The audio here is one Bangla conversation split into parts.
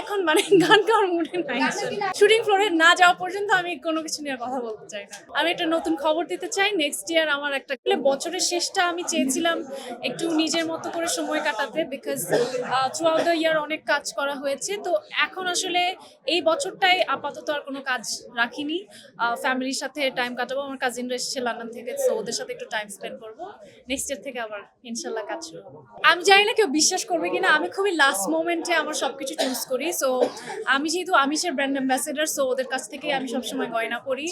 এখন মানে গান গাওয়ার মুডে নাই। শুটিং ফ্লোরে না যাওয়া পর্যন্ত আমি কোনো কিছু নিয়ে কথা বলতে চাই না। আমি একটা নতুন খবর দিতে চাই। নেক্সট ইয়ার আমার একটা বছরের শেষটা আমি চেয়েছিলাম একটু নিজের মতো করে সময় কাটাতে because throughout the year অনেক কাজ করা হয়েছে। তো এখন আসলে এই বছরটাই আপাতত আর কোনো কাজ রাখিনি। ফ্যামিলির সাথে টাইম কাটাবো। আমার কাজিনরা এসেছে লন্ডন থেকে তো ওদের সাথে একটু টাইম স্পেন্ড করব। নেক্সট ইয়ার থেকে আবার ইনশাল্লাহ কাজ শুরু হবে। আমি জানি না কেউ বিশ্বাস করবে কিনা। আমি খুবই লাস্ট মোমেন্টে আমার সবকিছু চুজ করি। সো আমি যেহেতু আমিষের ব্র্যান্ড অ্যাম্বাসেডার সো ওদের কাছ থেকে আমি সবসময় গয়না পরি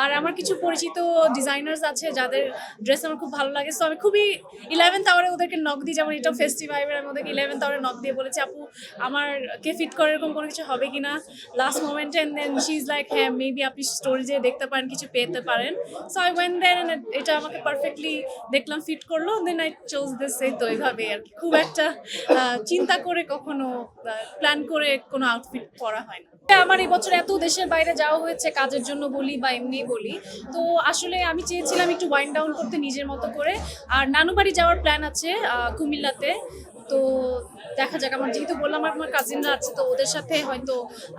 আর আমার কিছু পরিচিত ডিজাইনার্স আছে, যাদের ড্রেস আমার খুব ভালো লাগে। সো আমি খুবই ইলেভেন্থ আওয়ারে ওদেরকে নক দিই, যেমন এটা ফেস্টিভাইভের আমি ওদেরকে ইলেভেন্থ আওয়ারে নক দিয়ে বলেছি, আপু, আমার কে ফিট করে এরকম কোনো কিছু হবে কিনা? লাস্ট মোমেন্টে and then she is like হ্যাঁ মেবি আপনি স্টোরি যেয়ে দেখতে পারেন, কিছু পেতে পারেন। সো আই ওয়েন দেন এটা আমাকে পারফেক্টলি দেখলাম ফিট করল দেন আই চোজ দিস এই তো এইভাবে আর কি। খুব একটা চিন্তা করে কখনো প্ল্যান করে কোনো আউটফিট পরা হয় না। আমার এই বছর এত দেশের বাইরে যাওয়া হয়েছে কাজের জন্য বলি বা এমনি বলি। তো আসলে আমি চেয়েছিলাম একটু ওয়াইন্ড ডাউন করতে নিজের মতো করে। আর নানুবাড়ি যাওয়ার প্ল্যান আছে কুমিল্লাতে। তো দেখা যাক আমার যেহেতু বললাম আমার কাজিনরা আছে তো ওদের সাথে হয়তো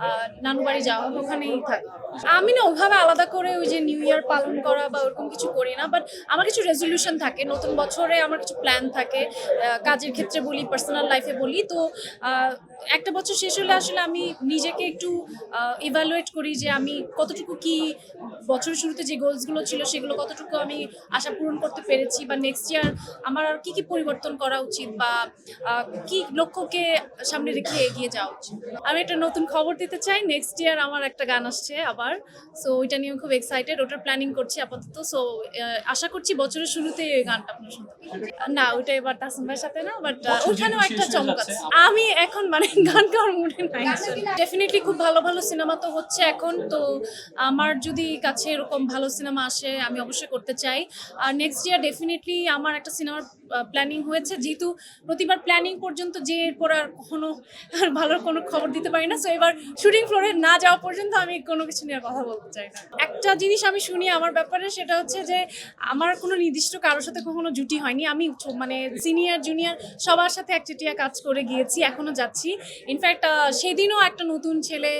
আহ, নানু বাড়ি যাওয়া হবে ওখানেই থাকব আমি না ওভাবে আলাদা করে ওই যে নিউ ইয়ার পালন করা বা ওরকম কিছু করি না বাট আমার কিছু রেজলিউশন থাকে। নতুন বছরে আমার কিছু প্ল্যান থাকে। কাজের ক্ষেত্রে বলি পার্সোনাল লাইফে বলি। তো একটা বছর শেষ হলে আসলে আমি নিজেকে একটু ইভ্যালুয়েট করি যে আমি কতটুকু কি বছরের শুরুতে যে গোলসগুলো ছিল সেগুলো কতটুকু আমি আশা পূরণ করতে পেরেছি বা নেক্সট ইয়ার আমার আর কি কি পরিবর্তন করা উচিত বা কি লক্ষ্যকে সামনে রেখে এগিয়ে যাওয়া উচিত। আমি একটা নতুন খবর দিতে চাই নেক্সট ইয়ার আমার একটা গান আসছে আবার সো ওইটা নিয়ে আমি খুব এক্সাইটেড ওটার প্ল্যানিং করছি আপাতত সো আশা করছি বছরের শুরুতেই ওই গানটা আপনার শুনতে না ওইটা এবার তাসিম ভাইয়ের সাথে না বাট ওইখানেও একটা চমক আছে। আমি এখন মানে গান গাওয়ার মুডে নাই। ডেফিনেটলি খুব ভালো ভালো সিনেমা তো হচ্ছে এখন তো আমার যদি কাছে এরকম ভালো সিনেমা আসে আমি অবশ্যই করতে চাই। আর নেক্সট ইয়ার ডেফিনেটলি আমার একটা সিনেমার প্ল্যানিং হয়েছে। যেহেতু প্রতিবার প্ল্যানিং পর্যন্ত যে এরপর আর কখনো আর ভালো কোনো খবর দিতে পারি না সো এবার শুটিং ফ্লোরে না যাওয়া পর্যন্ত আমি কোনো কিছু নিয়ে কথা বলতে চাই না। একটা জিনিস আমি শুনি আমার ব্যাপারে, সেটা হচ্ছে যে আমার কোনো নির্দিষ্ট কারোর সাথে কখনো জুটি হয়নি। আমি মানে সিনিয়র জুনিয়র সবার সাথে একচেটিয়া কাজ করে গিয়েছি, এখনও যাচ্ছি। ইনফ্যাক্ট সেদিনও একটা নতুন ছেলে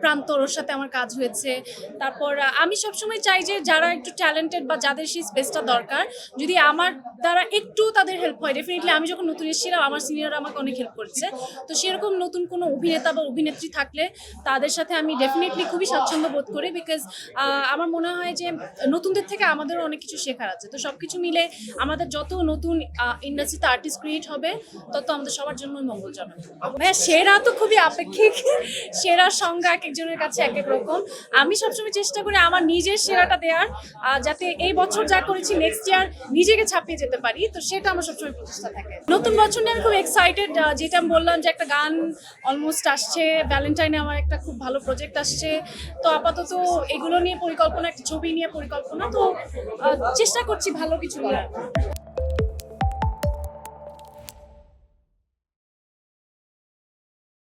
প্রান্তর ওর সাথে আমার কাজ হয়েছে। তারপর আমি সবসময় চাই যে যারা একটু ট্যালেন্টেড বা যাদের সেই স্পেসটা দরকার, যদি আমার দ্বারা একটু তাদের হেল্প হয়। ডেফিনেটলি আমি যখন নতুন এসেছিলাম, আমার সিনিয়র আমাকে অনেক হেল্প করেছে। তো সেরকম নতুন কোনো অভিনেতা বা অভিনেত্রী থাকলে তাদের সাথে আমি ডেফিনেটলি খুবই স্বাচ্ছন্দ্য বোধ করি বিকজ আমার মনে হয় যে নতুনদের থেকে আমাদেরও অনেক কিছু শেখার আছে। তো সব কিছু মিলে আমাদের যত নতুন ইন্ডাস্ট্রিতে আর্টিস্ট ক্রিয়েট হবে, তত আমাদের সবার জন্য মঙ্গলজনক। ভাইয়া, সেরা তো খুবই আপেক্ষিক। সেরার সংজ্ঞা এক একজনের কাছে এক এক রকম। আমি সবসময় চেষ্টা করি আমার নিজের সেরাটা দেওয়ার যাতে এই বছর যা করেছি নেক্সট ইয়ার নিজেকে ছাপিয়ে যেতে পারি। তো সেটা আমার সবসময় প্রচেষ্টা থাকে। নতুন বছর নিয়ে আমি খুব এক্সাইটেড যেটা আমি বললাম যে একটা গান অলমোস্ট আসছে ভ্যালেন্টাইনে আমার একটা খুব ভালো প্রজেক্ট আসছে। তো আপাতত এগুলো নিয়ে পরিকল্পনা, একটা ছবি নিয়ে পরিকল্পনা, তো চেষ্টা করছি ভালো কিছু করার।